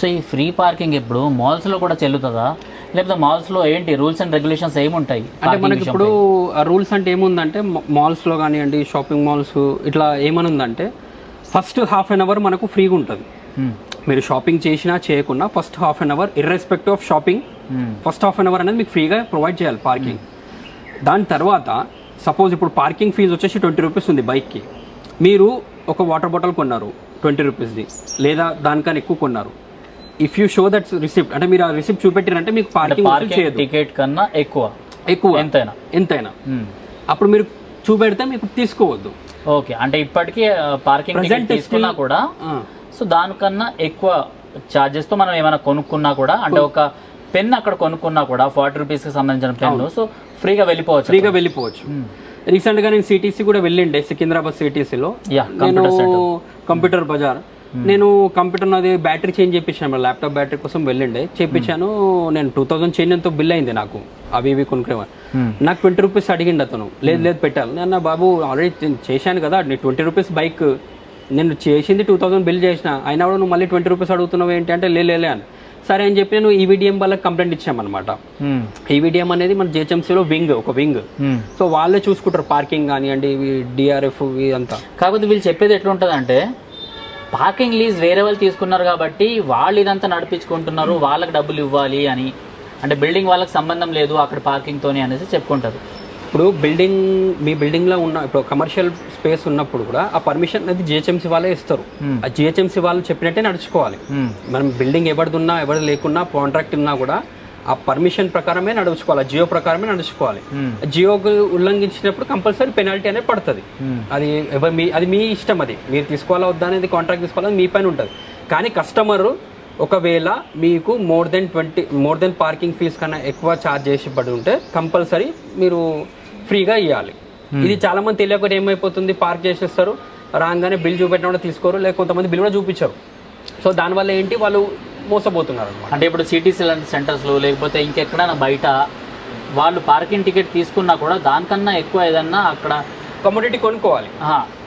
So ఈ free parking ఇప్పుడు malls లో కూడా చెల్లుతుందా? లేకపోతే malls లో ఏంటి రూల్స్ అండ్ రెగ్యులేషన్స్ ఏముంటాయి? అంటే మనకి ఇప్పుడు రూల్స్ అంటే ఏముందంటే మాల్స్లో కానివ్వండి షాపింగ్ మాల్స్ ఇట్లా ఏమని ఉందంటే ఫస్ట్ హాఫ్ అన్ అవర్ మనకు ఫ్రీగా ఉంటుంది. Hmm. మీరు షాపింగ్ చేసినా చేయకున్నా first half an hour irrespective of shopping Hmm. First half an hour అనేది మీకు ఫ్రీగా ప్రొవైడ్ చేయాలి పార్కింగ్ దాని తర్వాత సపోజ్ ఇప్పుడు పార్కింగ్ ఫీజు వచ్చేసి ట్వంటీ రూపీస్ ఉంది బైక్కి మీరు ఒక వాటర్ బాటిల్ కొన్నారు ట్వంటీ రూపీస్ది లేదా దానికన్నా ఎక్కువ కొన్నారు. If you show that receipt అంటే మీరు ఆ రిసిప్ట్ చూపెట్టారంటే మీకు పార్కింగ్ చేయదు. టికెట్ కన్నా ఎక్కువ. ఎక్కువ. ఎంతైనా. ఎంతైనా. Hmm. అప్పుడు మీరు చూపెడితే మీకు తీసుకోవద్దు. ఓకే. అంటే ఇప్పటికీ పార్కింగ్ టికెట్ తీసుకున్నా కూడా సో దానికన్నా ఎక్కువ charges తో మనం ఏమైనా కొనుక్కున్నా కూడా అంటే ఒక పెన్ అక్కడ కొనుక్కున్నా కూడా ఫార్టీ రూపీస్కి సంబంధించిన పెన్ సో ఫ్రీగా వెళ్ళిపోవచ్చు ఫ్రీగా వెళ్ళిపోవచ్చు. రీసెంట్గా నేను సిటీసీ కూడా వెళ్ళిండే సికింద్రాబాద్ సిటీసీలో నేను కంప్యూటర్ బజార్ నేను కంప్యూటర్ నాది బ్యాటరీ చేంజ్ చేయించాను ల్యాప్టాప్ బ్యాటరీ కోసం వెళ్ళిండే. చేయించాను నేను టూ థౌసండ్ చేంజ్ ఎంతో బిల్ అయింది నాకు. అవి ఇవి కొనుక్కునేవాడు నాకు ట్వంటీ రూపీస్ అడిగిండు అతను. లేదు లేదు పెట్టాలి. నేను బాబు ఆల్రెడీ చేశాను కదా నీ ట్వంటీ రూపీస్ బైక్ నేను చేసింది టూ థౌసండ్ బిల్ చేసిన అయినా కూడా నువ్వు మళ్ళీ ట్వంటీ రూపీస్ అడుగుతున్నావు ఏంటి అంటే లే లేలే అని. సరే అని చెప్పి నేను ఈవీడిఎం వాళ్ళకి కంప్లైంట్ ఇచ్చామన్నమాట. ఈవీడిఎం అనేది మన జిహెచ్ఎంసీలో వింగ్ ఒక వింగ్ సో వాళ్ళే చూసుకుంటారు పార్కింగ్ కానివ్వండి ఇవి డిఆర్ఎఫ్ అంతా కాకపోతే వీళ్ళు చెప్పేది ఎట్లుంటది అంటే పార్కింగ్ లీజ్ వేరే వాళ్ళు తీసుకున్నారు కాబట్టి వాళ్ళు ఇదంతా నడిపించుకుంటున్నారు వాళ్ళకి డబ్బులు ఇవ్వాలి అని. అంటే బిల్డింగ్ వాళ్ళకి సంబంధం లేదు అక్కడ పార్కింగ్ తోని అనేసి చెప్పుకుంటారు. ఇప్పుడు బిల్డింగ్ మీ బిల్డింగ్లో ఉన్న ఇప్పుడు కమర్షియల్ స్పేస్ ఉన్నప్పుడు కూడా ఆ పర్మిషన్ అనేది జిహెచ్ఎంసీ వాళ్ళే ఇస్తారు. ఆ జిహెచ్ఎంసీ వాళ్ళు చెప్పినట్టే నడుచుకోవాలి. మనం బిల్డింగ్ ఎవరిదున్నా ఎవరు లేకున్నా కాంట్రాక్ట్ ఉన్నా కూడా ఆ పర్మిషన్ ప్రకారమే నడుచుకోవాలి జియో ప్రకారమే నడుచుకోవాలి. జియోకి ఉల్లంఘించినప్పుడు కంపల్సరీ పెనాల్టీ అనేది పడుతుంది. అది మీ అది మీ ఇష్టం అది. మీరు తీసుకోవాలా వద్దా అనేది కాంట్రాక్ట్ తీసుకోవాలని మీ పైన ఉంటుంది. కానీ కస్టమర్ ఒకవేళ మీకు more than twenty more than parking fee కన్నా ఎక్కువ ఛార్జ్ చేసి పడి ఉంటే కంపల్సరీ మీరు ఫ్రీగా ఇవ్వాలి ఇది చాలా మంది తెలియకుండా ఏమైపోతుంది? పార్క్ చేసేస్తారు రాగానే బిల్ చూపెట్టిన కూడా తీసుకోరు లేక కొంతమంది బిల్ కూడా చూపించారు. సో దానివల్ల ఏంటి? వాళ్ళు మోసపోతున్నారు అంటే ఇప్పుడు సిటీసీ లాంటి సెంటర్స్లో లేకపోతే ఇంకెక్కడైనా బయట వాళ్ళు పార్కింగ్ టికెట్ తీసుకున్నా కూడా దానికన్నా ఎక్కువ ఏదన్నా అక్కడ కమోడిటీ కొనుక్కోవాలి.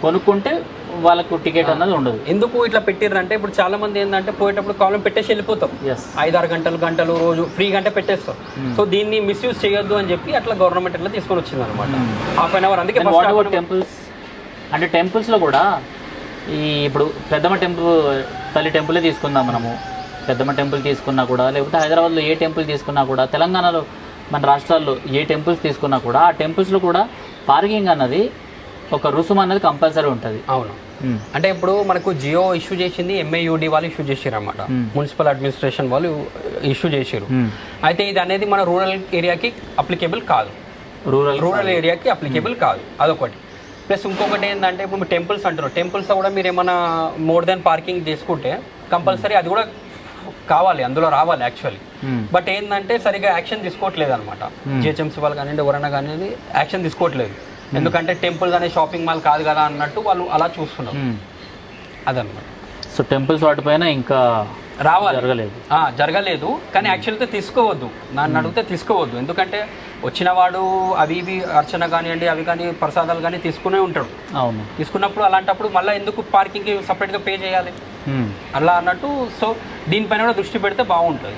కొనుక్కుంటే వాళ్ళకు టికెట్ అన్నది ఉండదు. ఎందుకు ఇట్లా పెట్టిర్రంటే ఇప్పుడు చాలా మంది ఏంటంటే పోయేటప్పుడు కాలం పెట్టేసి వెళ్ళిపోతాం. ఐదారు గంటలు గంటలు రోజు ఫ్రీ గంట పెట్టేస్తాం. సో దీన్ని మిస్యూజ్ చేయొద్దు అని చెప్పి అట్లా గవర్నమెంట్ అట్లా తీసుకొని వచ్చింది అనమాట హాఫ్ అన్ అవర్ అందుకే టెంపుల్స్ అంటే టెంపుల్స్లో కూడా ఈ ఇప్పుడు పెద్దమ్మ టెంపుల్ తల్లి టెంపులే తీసుకుందాం మనము. పెద్దమ్మ టెంపుల్ తీసుకున్నా కూడా లేకపోతే హైదరాబాద్లో ఏ టెంపుల్ తీసుకున్నా కూడా తెలంగాణలో మన రాష్ట్రాల్లో ఏ టెంపుల్స్ తీసుకున్నా కూడా ఆ టెంపుల్స్లో కూడా పార్కింగ్ అన్నది ఒక రుసుము అనేది కంపల్సరీ ఉంటుంది. అవును. అంటే ఇప్పుడు మనకు జియో ఇష్యూ చేసింది ఎంఏయుడి వాళ్ళు ఇష్యూ చేసారు అనమాట మున్సిపల్ అడ్మినిస్ట్రేషన్ వాళ్ళు ఇష్యూ చేసారు. అయితే ఇది అనేది మన రూరల్ ఏరియాకి అప్లికేబుల్ కాదు. రూరల్ రూరల్ ఏరియాకి అప్లికేబుల్ కాదు. అదొకటి. ప్లస్ ఇంకొకటి ఏంటంటే ఇప్పుడు టెంపుల్స్ అంటున్నారు. టెంపుల్స్ కూడా మీరు ఏమైనా మోర్ దెన్ పార్కింగ్ చేసుకుంటే కంపల్సరీ అది కూడా కావాలి అందులో రావాలి యాక్చువల్లీ బట్ ఏంటంటే సరిగా యాక్షన్ తీసుకోవట్లేదు అనమాట జిహెచ్ఎంసీ వాళ్ళు కానివ్వండి ఎవరైనా కానివ్వండి యాక్షన్ తీసుకోవట్లేదు. ఎందుకంటే టెంపుల్ అనే షాపింగ్ మాల్ కాదు కదా అన్నట్టు వాళ్ళు అలా చూస్తున్నారు. అదనమాట సో టెంపుల్స్ వాటిపైన ఇంకా రావాలి. జరగలేదు. జరగలేదు. కానీ యాక్చువల్గా తీసుకోవద్దు. నన్ను అడిగితే తీసుకోవద్దు. ఎందుకంటే వచ్చిన వాడు అవి ఇవి అర్చన కానివ్వండి అవి కానీ ప్రసాదాలు కానీ తీసుకునే ఉంటాడు. అవును. తీసుకున్నప్పుడు అలాంటప్పుడు మళ్ళీ ఎందుకు పార్కింగ్కి సపరేట్గా పే చేయాలి? మ్మ్. అలా అన్నట్టు సో దీనిపైన కూడా దృష్టి పెడితే బాగుంటుంది.